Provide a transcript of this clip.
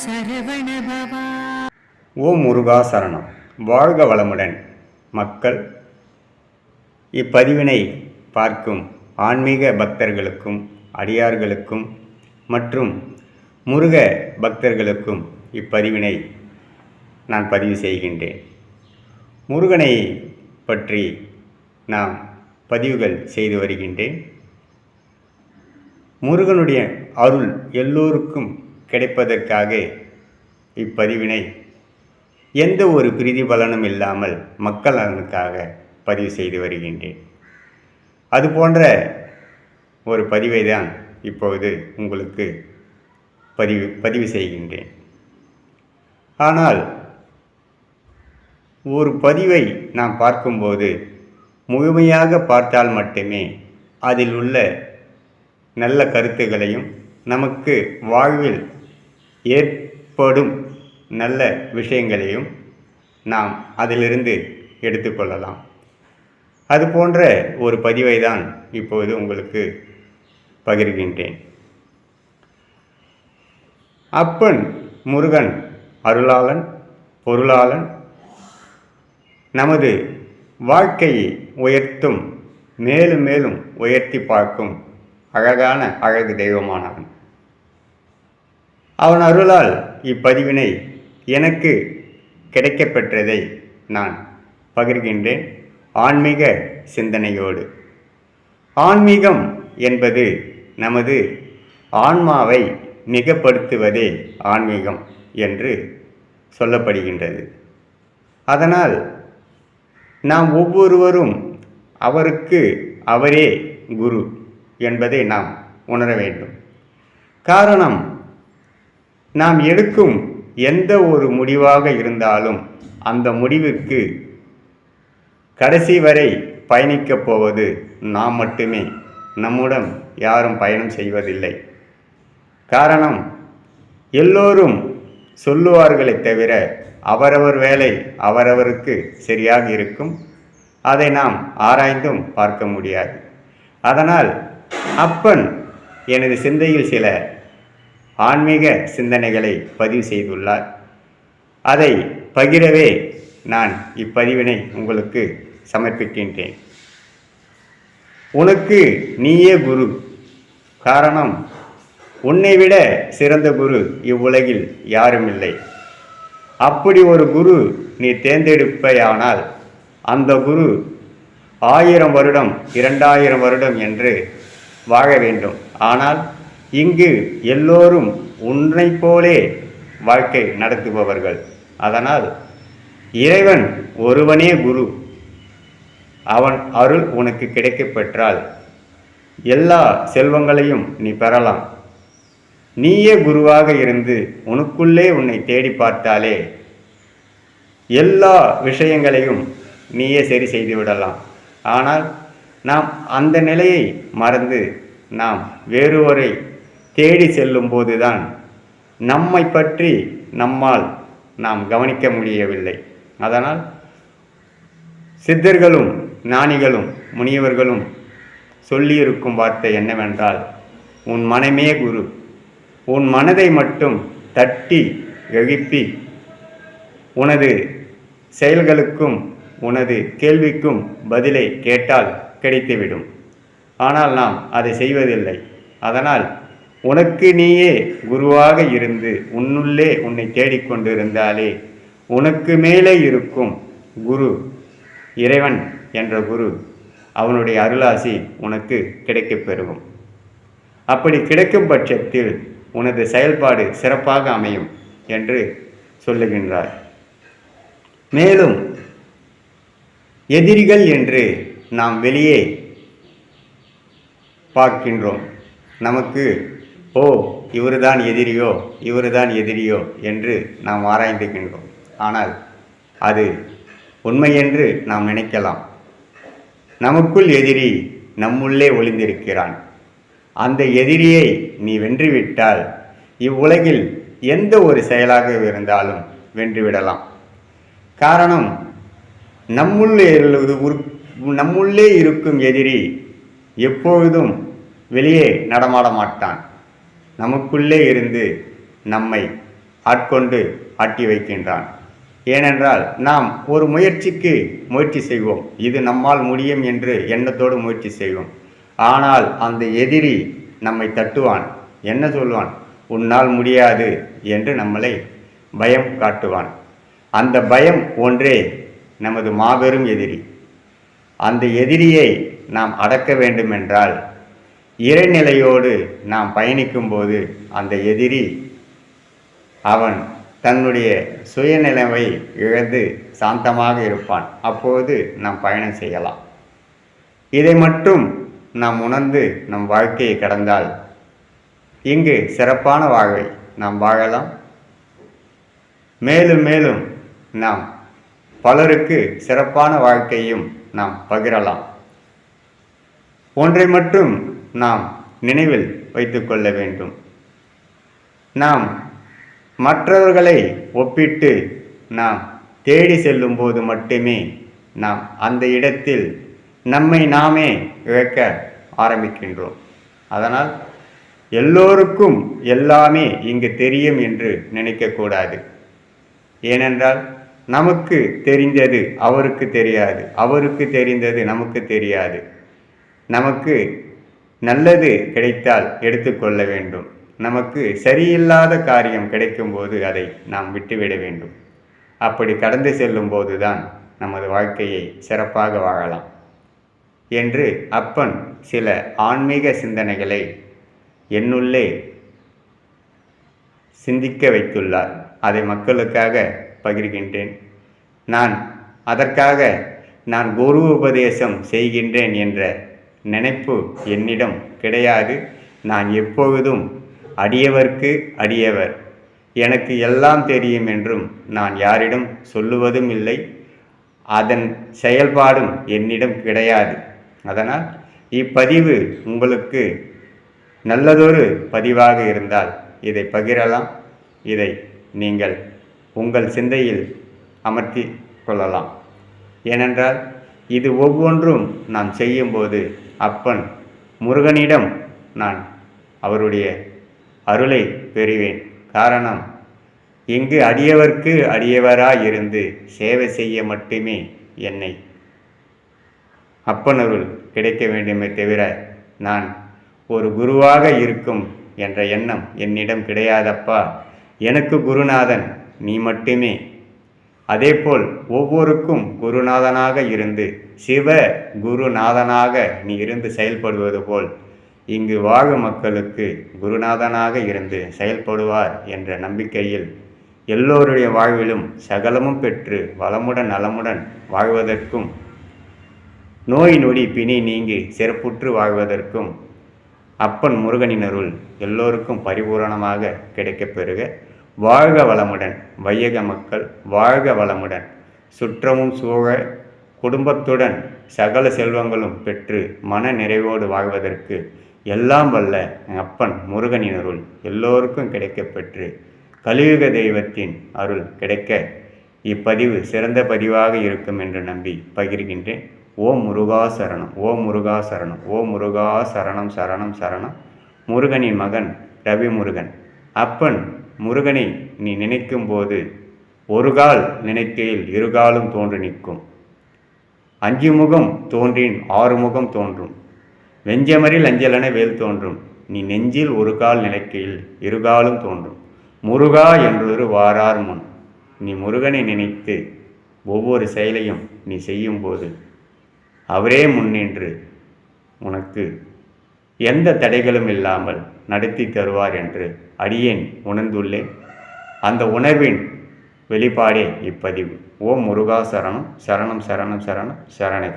சரவண ஓம் முருகா சரணம். வாழ்க வளமுடன் மக்கள். இப்பதிவினை பார்க்கும் ஆன்மீக பக்தர்களுக்கும் அடியார்களுக்கும் மற்றும் முருக பக்தர்களுக்கும் இப்பதிவினை நான் பதிவு செய்கின்றேன். முருகனை பற்றி நாம் பதிவுகள் செய்து வருகின்றேன். முருகனுடைய அருள் எல்லோருக்கும் கிடைப்பதற்காக இப்பதிவினை எந்த ஒரு பிரீதி பலனும் இல்லாமல் மக்கள் நலனுக்காக பதிவு செய்து வருகின்றேன். அது போன்ற ஒரு பதிவை தான் இப்பொழுது உங்களுக்கு பதிவு பதிவு செய்கின்றேன். ஆனால் ஒரு பதிவை நாம் பார்க்கும்போது முழுமையாக பார்த்தால் மட்டுமே அதில் உள்ள நல்ல கருத்துகளையும் நமக்கு வாழ்வில் ஏற்படும் நல்ல விஷயங்களையும் நாம் அதிலிருந்து எடுத்துக்கொள்ளலாம். அது போன்ற ஒரு பதிவை தான் இப்போது உங்களுக்கு பகிர்கின்றேன். அப்பன் முருகன் அருளாளன் பொருளாளன் நமது வாழ்க்கையை உயர்த்தும் மேலும் மேலும் உயர்த்தி பார்க்கும் அழகான அழகு தெய்வமானவன். அவன் அருளால் இப்பதிவினை எனக்கு கிடைக்கப்பெற்றதை நான் பகிர்கின்றேன் ஆன்மீக சிந்தனையோடு. ஆன்மீகம் என்பது நமது ஆன்மாவை மிகப்படுத்துவதே ஆன்மீகம் என்று சொல்லப்படுகின்றது. அதனால் நாம் ஒவ்வொருவரும் அவருக்கு அவரே குரு. என்பதை நாம் உணர வேண்டும். காரணம் நாம் எடுக்கும் எந்த ஒரு முடிவாக இருந்தாலும் அந்த முடிவுக்கு கடைசி வரை பயணிக்கப் போவது நாம் மட்டுமே நம்முடன் யாரும் பயணம் செய்வதில்லை. காரணம் எல்லோரும் சொல்லுவார்களே தவிர அவரவர் வேலை அவரவருக்கு சரியாக இருக்கும். அதை நாம் ஆராய்ந்தும் பார்க்க முடியாது. அதனால் அப்பன் எனது சிந்தையில் சில ஆன்மீக சிந்தனைகளை பதிவு செய்துள்ளார். அதை பகிரவே நான் இப்பதிவினை உங்களுக்கு சமர்ப்பிக்கின்றேன். உனக்கு நீயே குரு. காரணம் உன்னை விட சிறந்த குரு இவ்வுலகில் யாரும் இல்லை அப்படி ஒரு குரு நீ தேர்ந்தெடுப்பையானால் அந்த குரு ஆயிரம் வருடம் இரண்டாயிரம் வருடம் என்று வாழ வேண்டும். ஆனால் இங்கு எல்லோரும் உன்னை போலே வாழ்க்கை நடத்துபவர்கள். அதனால் இறைவன் ஒருவனே குரு. அவன் அருள் உனக்கு கிடைக்கப் பெற்றால் எல்லா செல்வங்களையும் நீ பெறலாம். நீயே குருவாக இருந்து உனக்குள்ளே உன்னை தேடி பார்த்தாலே எல்லா விஷயங்களையும் நீயே சரி செய்து விடலாம். ஆனால் நாம் அந்த நிலையை மறந்து நாம் வேறொரை தேடி செல்லும் போதுதான் நம்மை பற்றி நம்மால் நாம் கவனிக்க முடியவில்லை. அதனால் சித்தர்களும் ஞானிகளும் முனியவர்களும் சொல்லியிருக்கும் வார்த்தை என்னவென்றால் உன் மனமே குரு. உன் மனதை மட்டும் தட்டி எழுப்பி உனது செயல்களுக்கும் உனது கேள்விக்கும் பதிலை கேட்டால் கிடைத்துவிடும். ஆனால் நாம் அதை செய்வதில்லை. அதனால் உனக்கு நீயே குருவாக இருந்து உன்னுள்ளே உன்னை தேடிக்கொண்டிருந்தாலே உனக்கு மேலே இருக்கும் குரு இறைவன் என்ற குரு அவனுடைய அருளாசி உனக்கு கிடைக்கப்பெறும் அப்படி கிடைக்கும் பட்சத்தில் உனது செயல்பாடு சிறப்பாக அமையும் என்று சொல்லுகின்றார். மேலும் எதிரிகள் என்று நாம் வெளியே பார்க்கின்றோம். நமக்கு ஓ இவர்தான் எதிரியோ இவர்தான் எதிரியோ என்று நாம் ஆராய்ந்துகின்றோம் ஆனால் அது உண்மை என்று நாம் நினைக்கலாம். நமக்குள் எதிரி நம்முள்ளே ஒளிந்திருக்கிறான். அந்த எதிரியை நீ வென்றுவிட்டால் இவ்வுலகில் எந்த ஒரு செயலாக இருந்தாலும் வென்றுவிடலாம். காரணம் நம்முள்ளே உரு- நம்முள்ளே இருக்கும் எதிரி எப்பொழுதும் வெளியே நடமாட மாட்டான். நமக்குள்ளே இருந்து நம்மை ஆட்கொண்டு ஆட்டி வைக்கின்றான். ஏனென்றால் நாம் ஒரு முயற்சிக்கு முயற்சி செய்வோம். இது நம்மால் முடியும் என்று எண்ணத்தோடு முயற்சி செய்வோம். ஆனால் அந்த எதிரி நம்மை தட்டுவான். என்ன சொல்வான்? உன்னால் முடியாது என்று நம்மளை பயம் காட்டுவான். அந்த பயம் ஒன்றே நமது மாபெரும் எதிரி. அந்த எதிரியை நாம் அடக்க வேண்டுமென்றால் இறைநிலையோடு நாம் பயணிக்கும்போது அந்த எதிரி அவன் தன்னுடைய சுயநிலைவை இழந்து சாந்தமாக இருப்பான். அப்போது நாம் பயணம் செய்யலாம். இதை மட்டும் நாம் உணர்ந்து நம் வாழ்க்கையை கடந்தால் இங்கு சிறப்பான வாழ்வை நாம் வாழலாம். மேலும் மேலும் நாம் பலருக்கு சிறப்பான வாழ்க்கையும் நாம் பகிரலாம். ஒன்றை மட்டும் நாம் நினைவில் வைத்துக்கொள்ள வேண்டும். நாம் மற்றவர்களை ஒப்பிட்டு நாம் தேடி செல்லும்போது மட்டுமே நாம் அந்த இடத்தில் நம்மை நாமே இழக்க ஆரம்பிக்கின்றோம். அதனால் எல்லோருக்கும் எல்லாமே இங்கு தெரியும் என்று நினைக்கக்கூடாது. ஏனென்றால் நமக்கு தெரிந்தது அவருக்கு தெரியாது. அவருக்கு தெரிந்தது நமக்கு தெரியாது. நமக்கு நல்லது கிடைத்தால் எடுத்துக்கொள்ள வேண்டும். நமக்கு சரியில்லாத காரியம் கிடைக்கும்போது அதை நாம் விட்டுவிட வேண்டும். அப்படி கடந்து செல்லும் போதுதான் நமது வாழ்க்கையை சிறப்பாக வாழலாம் என்று அப்பன் சில ஆன்மீக சிந்தனைகளை என்னுள்ளே சிந்திக்க வைத்துள்ளார். அதை மக்களுக்காக பகிர்கின்றேன். நான் அதற்காக நான் குரு உபதேசம் செய்கின்றேன் என்ற நினைப்பு என்னிடம் கிடையாது. நான் எப்பொழுதும் அடியவர்க்கு அடியவர். எனக்கு எல்லாம் தெரியும் என்றும் நான் யாரிடம் சொல்லுவதும் இல்லை. அதன் செயல்பாடும் என்னிடம் கிடையாது. அதனால் இப்பதிவு உங்களுக்கு நல்லதொரு பதிவாக இருந்தால் இதை பகிரலாம். இதை நீங்கள் உங்கள் சிந்தையில் அமர்த்தி கொள்ளலாம். ஏனென்றால் இது ஒவ்வொன்றும் நாம் செய்யும்போது அப்பன் முருகனிடம் நான் அவருடைய அருளை பெறுவேன். காரணம் இங்கு அடியவர்க்கு அடியவராயிருந்து சேவை செய்ய மட்டுமே என்னை அப்பனருள் கிடைக்க வேண்டுமே தவிர நான் ஒரு குருவாக இருக்கும் என்ற எண்ணம் என்னிடம் கிடையாதப்பா. எனக்கு குருநாதன் நீ மட்டுமே. அதேபோல் ஒவ்வொருக்கும் குருநாதனாக இருந்து சிவ குருநாதனாக நீ இருந்து செயல்படுவது போல் இங்கு வாழும் மக்களுக்கு குருநாதனாக இருந்து செயல்படுவார் என்ற நம்பிக்கையில் எல்லோருடைய வாழ்விலும் சகலமும் பெற்று வளமுடன் நலமுடன் வாழ்வதற்கும் நோய் நொடி பிணி நீங்கி சிறப்புற்று வாழ்வதற்கும் அப்பன் முருகனின் அருள் எல்லோருக்கும் பரிபூரணமாக கிடைக்கப் பெறுக. வாழ்க வளமுடன் வையக மக்கள் வாழ்க வளமுடன். சுற்றமும் சூழ குடும்பத்துடன் சகல செல்வங்களும் பெற்று மன நிறைவோடு வாழ்வதற்கு எல்லாம் வல்ல அப்பன் முருகனின் அருள் எல்லோருக்கும் கிடைக்கப்பெற்று கலியுக தெய்வத்தின் அருள் கிடைக்க இப்பதிவு சிறந்த பதிவாக இருக்கும் என்று நம்பி பகிர்கின்றேன். ஓம் முருகா சரணம் ஓம் முருகா சரணம் ஓம் முருகா சரணம் சரணம் சரணம். முருகனின் மகன் ரவி முருகன் அப்பன் முருகனை நீ நினைக்கும் போது ஒரு கால் நினைக்கையில் இருகாலும் தோன்றி நிற்கும். அஞ்சு முகம் தோன்றின் ஆறு முகம் தோன்றும். வெஞ்சமரில் அஞ்சலென வேல் தோன்றும். நீ நெஞ்சில் ஒரு கால் நினைக்கையில் இருகாலும் தோன்றும். முருகா என்றொரு வாரார் முன். நீ முருகனை நினைத்து ஒவ்வொரு செயலையும் நீ செய்யும்போது அவரே முன்னின்று உனக்கு எந்த தடைகளும் இல்லாமல் நடத்தி தருவார் என்று அடியேன் உணர்ந்துள்ளேன். அந்த உணர்வின் வெளிப்பாடே இப்பதிவு. ஓம் முருகா சரணம் சரணம் சரணம் சரணம் சரணை.